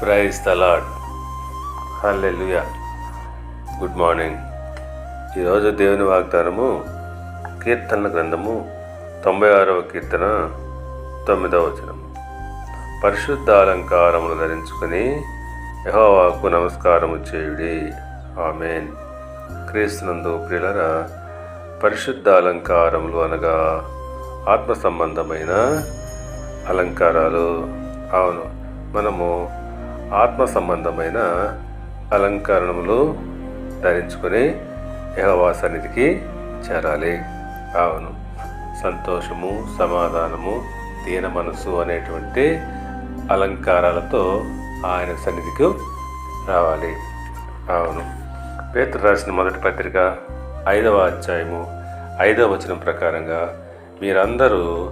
Praise the Lord Lord good morning ఈరోజు దేవుని వాగ్దానము కీర్తనల గ్రంథము తొంభై ఆరవ కీర్తన తొమ్మిదవ వచనం పరిశుద్ధ అలంకారములు ధరించుకుని యహోవాకు నమస్కారము చేయుడి. ఆమెన్. క్రీస్తునందు ప్రియులరా పరిశుద్ధ అలంకారములు అనగా ఆత్మ సంబంధమైన అలంకారాలు. అవును మనము ఆత్మ సంబంధమైన అలంకరణములు ధరించుకొని యహోవా సన్నిధికి చేరాలి. అవును. సంతోషము సమాధానము దీన మనసు అనేటువంటి అలంకారాలతో ఆయన సన్నిధికి రావాలి. అవును. పేతురు రాసిన మొదటి పత్రిక ఐదవ అధ్యాయము ఐదవ వచనం ప్రకారంగా మీరందరూ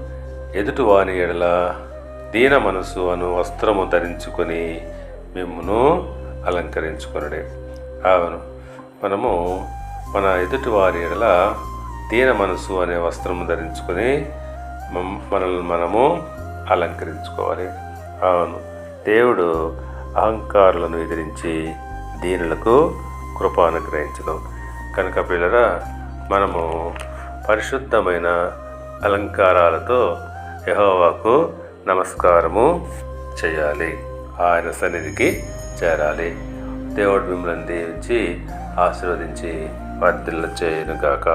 ఎదుటివాని ఎడల దీన మనసు అను వస్త్రము ధరించుకొని మిమ్మును అలంకరించుకొనడే. అవును మనము మన ఎదుటివారి ఎడల దీన మనసు అనే వస్త్రము ధరించుకొని మనల్ని మనము అలంకరించుకోవాలి. అవును దేవుడు అహంకారులను ఎదిరించి దీనులకు కృప అనుగ్రహించడం కనుక పిల్లరా మనము పరిశుద్ధమైన అలంకారాలతో యెహోవాకు నమస్కారము చేయాలి. ఆయన సన్నిధికి చేరాలి. దేవుడు మిమ్మల్ని దీవించి ఆశీర్వదించి వర్ధిల్ల చేయను గాక